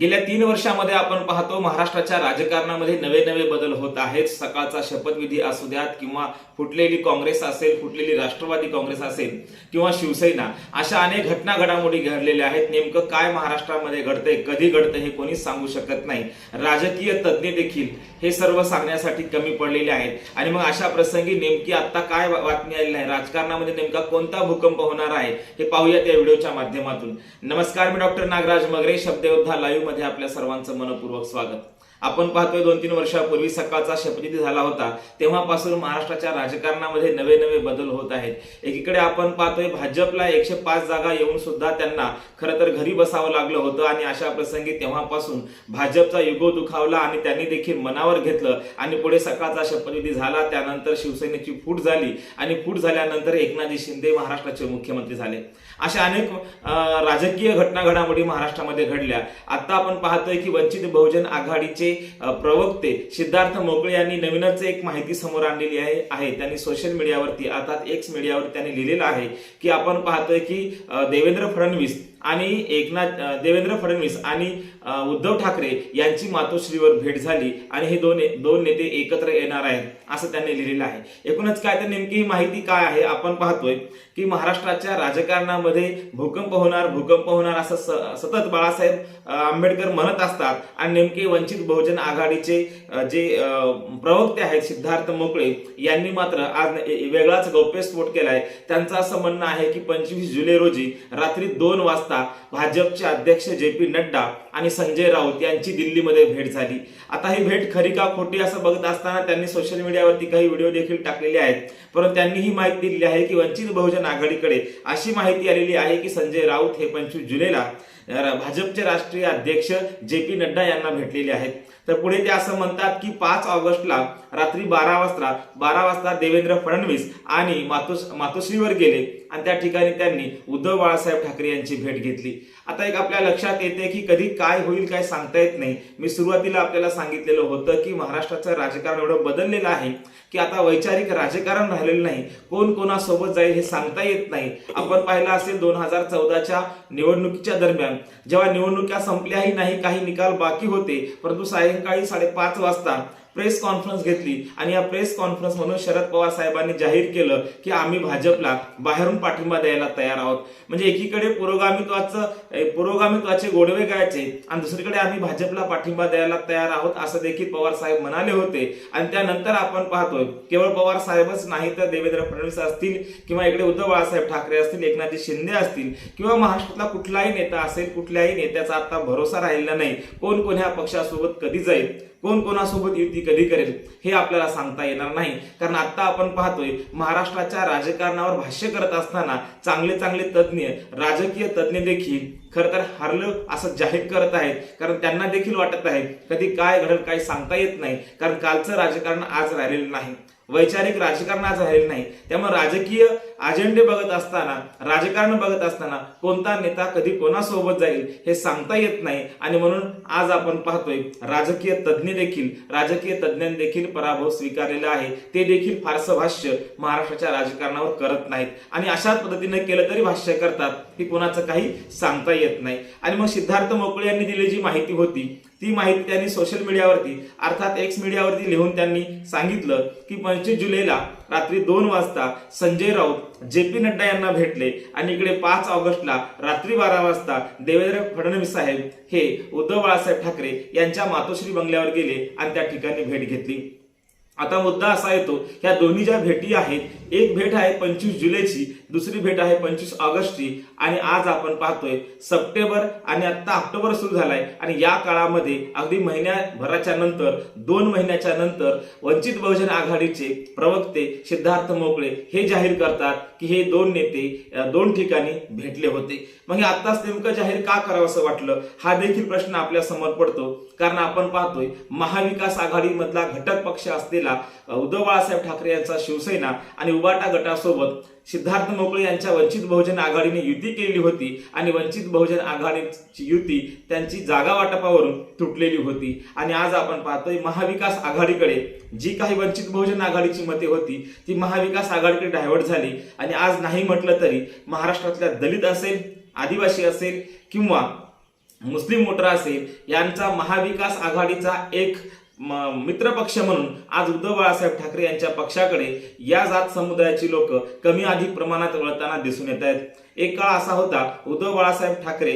गेल्या तीन वर्षामध्ये आपण पाहतो महाराष्ट्राच्या राजकारणामध्ये नवे नवे बदल होत आहेत. सकाळचा शपथविधी असू द्यात किंवा फुटलेली काँग्रेस असेल फुटलेली राष्ट्रवादी काँग्रेस असेल किंवा शिवसेना अशा अनेक घटना घडामोडी घडलेल्या आहेत. नेमकं काय महाराष्ट्रामध्ये घडतंय कधी घडतंय हे कोणीच सांगू शकत नाही. राजकीय तज्ज्ञ देखील हे सर्व सांगण्यासाठी कमी पडलेले आहेत. आणि मग अशा प्रसंगी नेमकी आता काय बातमी आलेली आहे? राजकारणामध्ये नेमका कोणता भूकंप होणार आहे? हे पाहूयात या व्हिडिओच्या माध्यमातून. नमस्कार मी डॉक्टर नागराज मगरे शब्दयोद्धा लाईव्हमध्ये आपल्या सर्वांचं मनपूर्वक स्वागत. आपण पाहतोय दोन तीन वर्षापूर्वी सकाळचा शपथविधी झाला होता. तेव्हापासून महाराष्ट्राच्या राजकारणामध्ये नवे नवे बदल होत आहेत. एकीकडे आपण पाहतोय भाजपला एकशे पाच जागा येऊन सुद्धा त्यांना खरं तर घरी बसावं लागलं होतं आणि अशा प्रसंगी तेव्हापासून भाजपचा युगो दुखावला आणि त्यांनी देखील मनावर घेतलं आणि पुढे सकाळचा शपथविधी झाला. त्यानंतर शिवसेनेची फूट झाली आणि फूट झाल्यानंतर एकनाथजी शिंदे महाराष्ट्राचे मुख्यमंत्री झाले. अशा अनेक राजकीय घटना घडामोडी महाराष्ट्रामध्ये घडल्या. आता आपण पाहतोय की वंचित बहुजन आघाडीचे प्रवक्ते सिद्धार्थ मोकळे यांनी नवीनच एक माहिती समोर आणलेली आहे त्यांनी सोशल मीडियावरती अर्थात एक्स मीडियावर त्यांनी लिहिलेलं आहे की आपण पाहतोय की देवेंद्र फडणवीस आणि एकनाथ देवेंद्र फडणवीस आणि उद्धव ठाकरे यांची मातोश्रीवर भेट झाली आणि हे दोन दोन नेते एकत्र येणार आहेत असं त्यांनी लिहिलेलं आहे. एकूणच काय तर नेमकी माहिती काय आहे आपण पाहतोय की महाराष्ट्राच्या राजकारणामध्ये भूकंप होणार भूकंप होणार असं सतत बाळासाहेब आंबेडकर म्हणत असतात आणि नेमके वंचित बहुजन आघाडीचे जे प्रवक्ते आहेत सिद्धार्थ मोकळे यांनी मात्र आज वेगळाच गौप्यस्फोट केलाय. त्यांचं असं म्हणणं आहे की पंचवीस जुलै रोजी रात्री दोन वाजता भाजपचे अध्यक्ष जे पी नड्डा आणि संजय राऊत यांची दिल्लीमध्ये भेट झाली. आता ही भेट खरी का खोटी असं बघत असताना त्यांनी सोशल मीडियावरती काही व्हिडिओ देखील टाकलेले आहेत. परंतु त्यांनी ही माहिती दिली आहे की वंचित बहुजन आघाडीकडे अशी माहिती आलेली आहे की संजय राऊत हे पंचवीस जुलैला भाजपचे राष्ट्रीय अध्यक्ष जे पी नड्डा यांना भेटलेले आहेत. तर पुढे ते असं म्हणतात की पाच ऑगस्टला रात्री बारा वाजता बारा वाजता देवेंद्र फडणवीस आणि मातोस मातोश्रीवर गेले. आणि त्या ठिकाणी त्यांनी उद्धव बाळासाहेब ठाकरे यांची भेट घेतली. आता एक आपल्या लक्षात येते की कधी काय होईल काय सांगता येत नाही. मी सुरुवातीला आपल्याला सांगितलेलं होतं की महाराष्ट्राचं राजकारण एवढं बदललेलं आहे. की आता वैचारिक राजकारण राहिलेलं नाही. कोण कोणासोबत जाईल हे सांगता येत नाही. आपण पाहिलं असेल दोन हजार चौदाच्या निवडणुकीच्या दरम्यान. जेव्हा निवडणुका संपल्याही नाही काही निकाल बाकी होते. परंतु सायंकाळी साडेपाच वाजता प्रेस कॉन्फरन्स घेतली आणि या प्रेस कॉन्फरन्स म्हणून शरद पवार साहेबांनी जाहीर केलं की आम्ही भाजपला बाहेरून पाठिंबा द्यायला तयार आहोत. म्हणजे एकीकडे पुरोगामित्वाचं पुरोगामित्वाचे गोडवे गायचे आणि दुसरीकडे आम्ही भाजपला पाठिंबा द्यायला तयार आहोत असं देखील पवार साहेब म्हणाले होते. आणि त्यानंतर आपण पाहतोय केवळ पवार साहेबच नाही तर देवेंद्र फडणवीस असतील किंवा इकडे उद्धव बाळासाहेब ठाकरे असतील एकनाथजी शिंदे असतील किंवा महाराष्ट्रातला कुठलाही नेता असेल कुठल्याही नेत्याचा आता भरोसा राहिलेला नाही. कोण कोण ह्या पक्षासोबत कधी जाईल? कोण कोणासोबत युती कधी करेल हे आपल्याला सांगता येणार नाही. कारण आता आपण पाहतोय महाराष्ट्राच्या राजकारणावर भाष्य करत असताना चांगले चांगले तज्ज्ञ राजकीय तज्ज्ञ देखील खरं तर हरलं असं जाहीर करत आहेत. कारण त्यांना देखील वाटत आहे कधी काय घडल काय सांगता येत नाही. कारण कालचं राजकारण आज राहिलेलं नाही. वैचारिक राजकारण आज राहिलेलं नाही. त्यामुळे राजकीय अजेंडे बघत असताना राजकारण बघत असताना कोणता नेता कधी कोणासोबत जाईल हे सांगता येत नाही. आणि म्हणून आज आपण पाहतोय राजकीय तज्ज्ञ देखील राजकीय तज्ज्ञांनी देखील पराभव स्वीकारलेला आहे. ते देखील फारसं भाष्य महाराष्ट्राच्या राजकारणावर करत नाहीत. आणि अशाच पद्धतीने केलं तरी भाष्य करतात ती कोणाचं काही सांगता येत नाही. आणि मग सिद्धार्थ मोकळे यांनी दिली जी माहिती होती ती माहिती त्यांनी सोशल मीडियावरती अर्थात एक्स मीडियावरती लिहून त्यांनी सांगितलं की पंचवीस जुलैला रात्री दोन वाजता संजय राऊत जे पी नड्डा यांना भेटले. आणि इकडे पाच ऑगस्टला रात्री बारा वाजता देवेंद्र फडणवीस साहेब हे उद्धव बाळासाहेब ठाकरे यांच्या मातोश्री बंगल्यावर गेले आणि त्या ठिकाणी भेट घेतली. आता मुद्दा असा येतो ह्या दोन्ही ज्या भेटी आहेत एक भेट आहे पंचवीस जुलैची दुसरी भेट आहे पंचवीस ऑगस्टची आणि आज आपण पाहतोय सप्टेंबर आणि आता ऑक्टोबर सुरू झालाय. आणि या काळामध्ये अगदी महिन्याभराच्या नंतर दोन महिन्याच्या नंतर वंचित बहुजन आघाडीचे प्रवक्ते सिद्धार्थ मोकळे हे जाहीर करतात की हे दोन नेते दोन ठिकाणी भेटले होते. मग हे आत्ताच नेमकं जाहीर का करावं असं वाटलं? हा देखील प्रश्न आपल्यासमोर पडतो. कारण आपण पाहतोय महाविकास आघाडीमधला घटक पक्ष असलेला उद्धव बाळासाहेब ठाकरे यांचा शिवसेना आणि उबाटा गटासोबत सिद्धार्थ मोकळे यांच्या वंचित बहुजन आघाडीने युती केलेली होती आणि वंचित बहुजन आघाडीची युती त्यांची जागा वाटपावरून तुटलेली होती. आणि आज आपण पाहतोय महाविकास आघाडीकडे जी काही वंचित बहुजन आघाडीची मते होती ती महाविकास आघाडीकडे डायव्हर्ट झाली. आणि आज नाही म्हटलं तरी महाराष्ट्रातल्या दलित असेल आदिवासी असेल किंवा मुस्लिम मोर्चा असेल यांचा महाविकास आघाडीचा एक मित्रपक्ष म्हणून आज उद्धव बाळासाहेब ठाकरे यांच्या पक्षाकडे या जात समुदायाची लोक कमी अधिक प्रमाणात वळताना दिसून येत आहेत. एक काळ असा होता उद्धव बाळासाहेब ठाकरे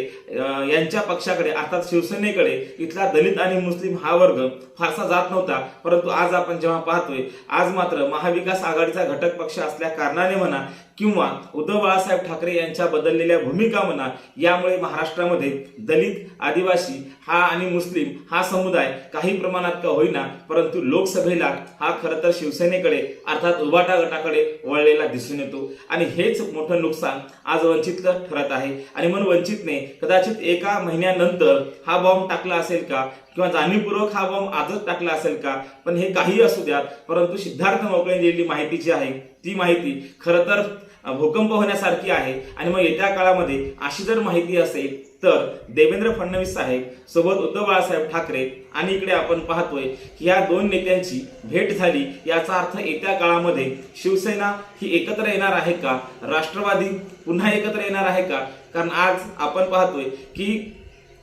यांच्या पक्षाकडे अर्थात शिवसेनेकडे इथला दलित आणि मुस्लिम हा वर्ग फारसा जात नव्हता. परंतु आज आपण जेव्हा पाहतोय आज मात्र महाविकास आघाडीचा घटक पक्ष असल्या कारणाने म्हणा किंवा उद्धव बाळासाहेब ठाकरे यांच्या बदललेल्या भूमिका म्हणा यामुळे महाराष्ट्रामध्ये दलित आदिवासी हा आणि मुस्लिम हा समुदाय काही प्रमाणात का होईना परंतु लोकसभेला हा खरं तर शिवसेनेकडे अर्थात उभाटा गटाकडे वळलेला दिसून येतो. आणि हेच मोठं नुकसान आज वंचितलं ठरत आहे. आणि म्हणून वंचितने कदाचित एका महिन्यानंतर हा बॉम्ब टाकला असेल का? किंवा जाणीवपूर्वक हा बॉम्ब आजच टाकला असेल का? पण हे काही असू द्यात. परंतु सिद्धार्थ मोकळे दिलेली माहिती जी आहे ती माहिती खरं तर भूकंप होण्यासारखी आहे. आणि मग येत्या काळामध्ये अशी जर माहिती असेल तर देवेंद्र फडणवीस साहेब सोबत उद्धव बाळासाहेब ठाकरे आणि इकडे आपण पाहतोय की या दोन नेत्यांची भेट झाली. याचा अर्थ येत्या काळामध्ये शिवसेना ही एकत्र येणार आहे का? राष्ट्रवादी पुन्हा एकत्र येणार आहे का? कारण आज आपण पाहतोय की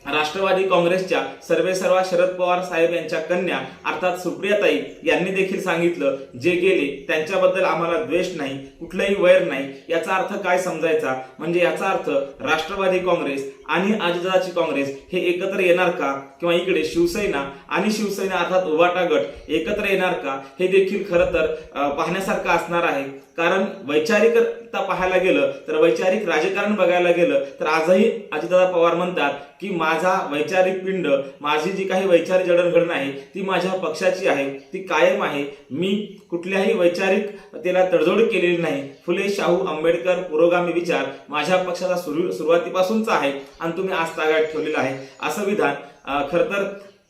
राष्ट्रवादी काँग्रेसच्या सर्वेसर्वा शरद पवार साहेब यांच्या कन्या अर्थात सुप्रियाताई यांनी देखील सांगितलं जे गेले त्यांच्याबद्दल आम्हाला द्वेष नाही कुठलाही वैर नाही. याचा अर्थ काय समजायचा? म्हणजे याचा अर्थ राष्ट्रवादी काँग्रेस आणि आजदाची काँग्रेस हे एकत्र येणार का? किंवा इकडे शिवसेना आणि शिवसेना अर्थात उभाटा गट एकत्र येणार का? हे देखील खरं तर पाहण्यासारखं असणार आहे. कारण वैचारिकता पाहायला गेलं तर वैचारिक राजकारण बघायला गेलं तर आजही अजितदादा पवार म्हणतात की माझा वैचारिक पिंड माझी जी काही वैचारिक जडणघडण आहे ती माझ्या पक्षाची आहे ती कायम आहे. मी कुठल्याही वैचारिक त्याला तडजोड केलेली नाही. फुले शाहू आंबेडकर पुरोगामी विचार माझ्या पक्षाचा सुरू सुरुवातीपासूनचा आहे आणि तुम्ही आज ताब्यात ठेवलेला आहे. असं विधान अं, खरं तर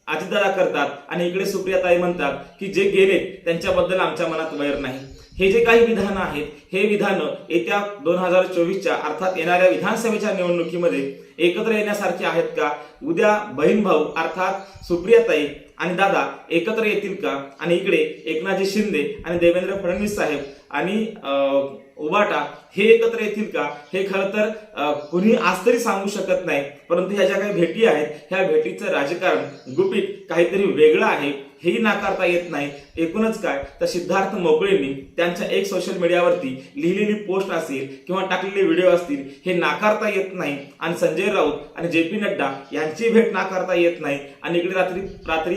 अजितदादा करतात आणि इकडे सुप्रियाताई म्हणतात की जे गेले त्यांच्याबद्दल आमच्या मनात वैर नाही. हे जे काही विधानं आहेत हे विधानं येत्या दोन हजार चोवीसच्या अर्थात येणाऱ्या विधानसभेच्या निवडणुकीमध्ये एकत्र येण्यासारखे आहेत का? उद्या बहीण भाऊ अर्थात सुप्रियाताई आणि दादा एकत्र येतील का? आणि इकडे एकनाथजी शिंदे आणि देवेंद्र फडणवीस साहेब आणि उबाटा हे एकत्र येतील का? हे खरं तर कुणी आज तरी सांगू शकत नाही. परंतु ह्या ज्या काही भेटी आहेत ह्या भेटीचं राजकारण गुपित काहीतरी वेगळं आहे. हेही नाकारता येत नाही. एकूणच काय? तर सिद्धार्थ मोकळेंनी त्यांच्या एक सोशल मीडियावरती लिहिलेली पोस्ट असेल किंवा टाकलेले व्हिडिओ असतील हे नाकारता येत नाही. आणि संजय राऊत आणि जे पी नड्डा यांची भेट नाकारता येत नाही. आणि इकडे रात्री रात्री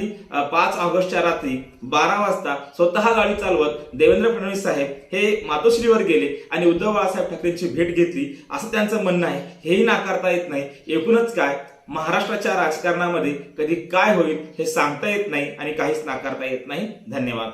पाच ऑगस्टच्या रात्री बारा वाजता स्वतः गाडी चालवत देवेंद्र फडणवीस साहेब हे मातोश्रीवर गेले आणि उद्धव बाळासाहेब ठाकरेंची भेट घेतली असं त्यांचं म्हणणं आहे. हेही नाकारता येत नाही. एकूणच काय? महाराष्ट्राच्या राजकारणामध्ये कधी काय होईल हे सांगता येत नाही आणि काहीच नाकारता येत नाही. धन्यवाद.